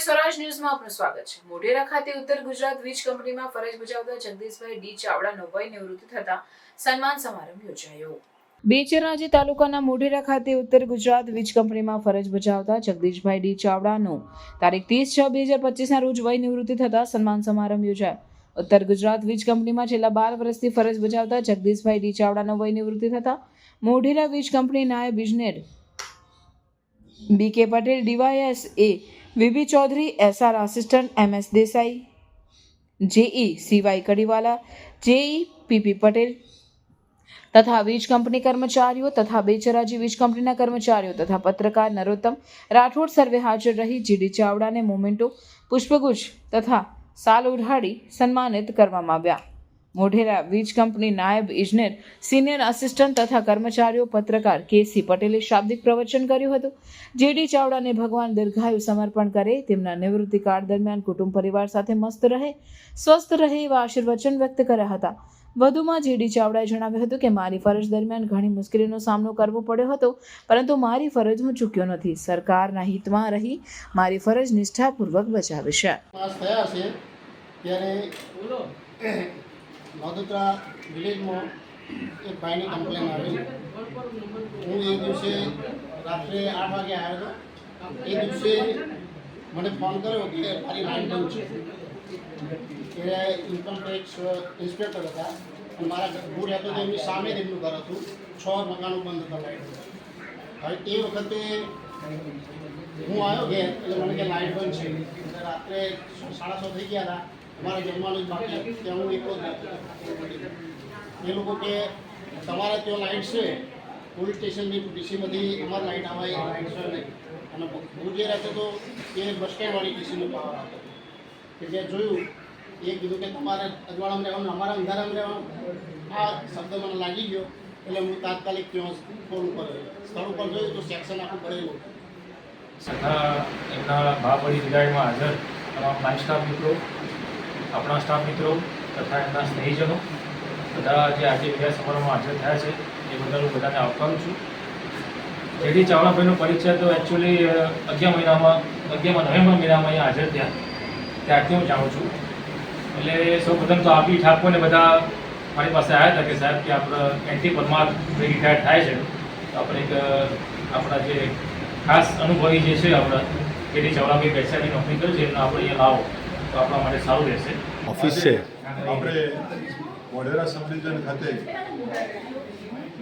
સ્વરાજ ન્યૂઝમાં આપનું સ્વાગત છે. મોઢેરા ખાતે ઉત્તર ગુજરાત વીજ કંપનીમાં ફરજ બજાવતા જગદીશભાઈ ડી ચાવડાનો વય નિવૃત્તિ થતા સન્માન સમારંભ યોજાયો. બેચરાજી તાલુકાના મોઢેરા ખાતે ઉત્તર ગુજરાત વીજ કંપનીમાં ફરજ બજાવતા જગદીશભાઈ ડી ચાવડાનું તારીખ ત્રીસ છ બે હજાર પચીસના રોજ વય થતા સન્માન સમારંભ યોજાયો. ઉત્તર ગુજરાત વીજ કંપનીમાં છેલ્લા બાર વર્ષથી ફરજ બજાવતા જગદીશભાઈ ડી ચાવડાનો વય નિવૃત્તિ થતા મોઢેરા વીજ કંપની નાયબ ઇજનેર B K Patel DYSE VB Chaudhary, SR assistant M S Desai, JE CY Kadiwala, JE PP Patel તથા વીજ કંપની કર્મચારીઓ તથા બેચરાજી વીજ કંપનીના કર્મચારીઓ તથા પત્રકાર નરોત્તમ રાઠોડ સર્વે હાજર રહી જીડી ચાવડાને મોમેન્ટો પુષ્પગુચ્છ તથા સાલ ઉઢાડી સન્માનિત કરવામાં આવ્યા. મોઢેરા વીજ કંપની નાયબ ઇજનેર, સિનિયર આસિસ્ટન્ટ તથા કર્મચારીઓ પત્રકાર કેસી પટેલે શાબ્દિક પ્રવચન કર્યું હતું. જેડી ચાવડાને ભગવાન દીર્ઘાયુ સમર્પણ કરે, તેમના નિવૃત્તિ કાળ દરમિયાન કુટુંબ પરિવાર સાથે મસ્ત રહે, સ્વસ્થ રહે એવા આશીર્વચન વ્યક્ત કર્યા હતા. વધુમાં જેડી ચાવડાએ જણાવ્યું હતું કે, મારી ફરજ દરમિયાન ઘણી મુશ્કેલીનો સામનો કરવો પડ્યો હતો, પરંતુ મારી ફરજ હું ચૂક્યો નથી. સરકારના હિતમાં રહી, મારી ફરજ નિષ્ઠાપૂર્વક બજાવી છે. નોદોત્રા વિલેજમાં એક ભાઈની કમ્પ્લેન આવી. હું એ દિવસે રાત્રે આઠ વાગે આવ્યો હતો. એ દિવસે મને ફોન કર્યો કે મારી લાઈન બંધ છે. એ ઇન્કમ ટેક્સ ઇન્સ્પેક્ટર હતા. અને મારા હું રહેતો હતો એમની સામે તેમનું ઘર હતું. છ મકાનો બંધ હતા હવે એ વખતે હું આવ્યો ઘેર, એટલે મને કે લાઈટ બંધ છે. રાત્રે સાડા છ થઈ ગયા હતા. અમારે જમવાનું બાકી ત્યાં હું એકલો જ એ લોકો કે તમારે ત્યાં લાઈટ છે, પોલીસ સ્ટેશનની ડીસીમાંથી અમારે લાઈટ આવે લાઈટ છે નહીં. અને હું જે રાખ્યો હતો એ બસ સ્ટેન્ડવાળી ડીસીનો પાવર હતો. કે જે જોયું, એ કીધું કે તમારે અજવાળામાં રહેવાનું, અમારા અંધારામાં રહેવાનું. આ શબ્દ મને લાગી ગયો, એટલે હું તાત્કાલિક ત્યાં સ્થળ ઉપર સ્થળ ઉપર જોયું તો સેક્શન આખું પડેલું તથા એમના મહાબળી વિદાયમાં હાજર તમામ પ્લાન સ્ટાફ મિત્રો આપણા સ્ટાફ મિત્રો તથા એમના સ્નેહીજનો બધા જે આજે વિદ્યા સમારોહમાં હાજર થયા છે, એ બદલ હું બધાને આવકારું છું. જેડી ચાવડાભાઈનો પરિચય તો એકચ્યુઅલી અગિયાર મહિનામાં, અગિયારમાં નવેમ્બર મહિનામાં અહીંયા હાજર થયા. ત્યારથી હું જાણું છું. એટલે સૌ પ્રથમ તો આપી ઠાકોરને બધા મારી પાસે આવ્યા હતા કે સાહેબ કે આપણે એન્ટી પરમાર રિટાયર થાય છે. તો આપણે એક આપણા જે ખાસ અનુભવી જે છે આપણા, જેડી ચાવડાભાઈ બેસાડી નોકરી કરી છે, એમને આપણે અહીંયા લાવો તો આપણા માટે સારું રહેશે. ઓફિસ છે. આપણે મોઢેરા સબ ડિવિઝન ખાતે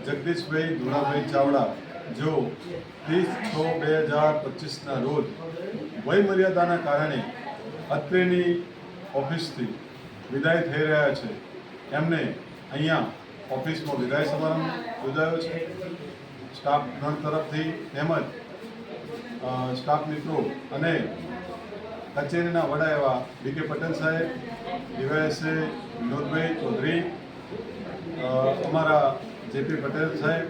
જગદીશભાઈ ધુળાભાઈ ચાવડા જો ત્રીસ છ બે હજાર પચીસના રોજ વયમર્યાદાના કારણે અત્રેની ઓફિસથી વિદાય થઈ રહ્યા છે. એમને અહીંયા ઓફિસમાં વિદાય સમારંભ યોજાયો છે. સ્ટાફ ગણ તરફથી તેમજ સ્ટાફ મિત્રો અને કચેરીના વડા એવા બી કે પટેલ સાહેબ, ડીવાયએસએ વિનોદભાઈ ચૌધરી અમારા જેપી પટેલ સાહેબ,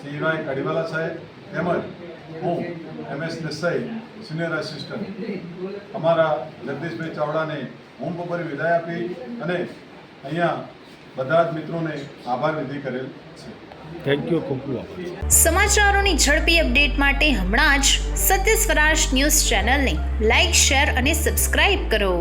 સીવાય કડીવાલા સાહેબ, તેમજ હું, M S Desai, senior assistant અમારા જગદીશભાઈ ચાવડાને હું બપોરે વિદાય આપી અને અહીંયા બધા જ મિત્રોને આભાર વિધિ કરેલ છે. થેન્ક યુ ખૂબ ખૂબ સમાચારોની ઝડપી અપડેટ માટે હમણાં જ સત્ય સ્વરાજ ન્યૂઝ ચેનલને લાઇક શેર અને સબસ્ક્રાઇબ કરો.